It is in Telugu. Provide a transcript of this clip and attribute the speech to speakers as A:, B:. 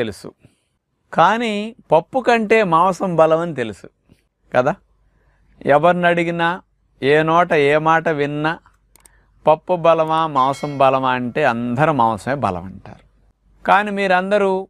A: తెలుసు. కానీ పప్పు కంటే మాంసం బలం అని తెలుసు. కదా? ఎవరిని అడిగినా ఏ నోట ఏ మాట విన్నా పప్పు బలమా మాంసం బలమా అంటే అందరూ మాంసమే బలం అంటారు కానీ మీరందరూ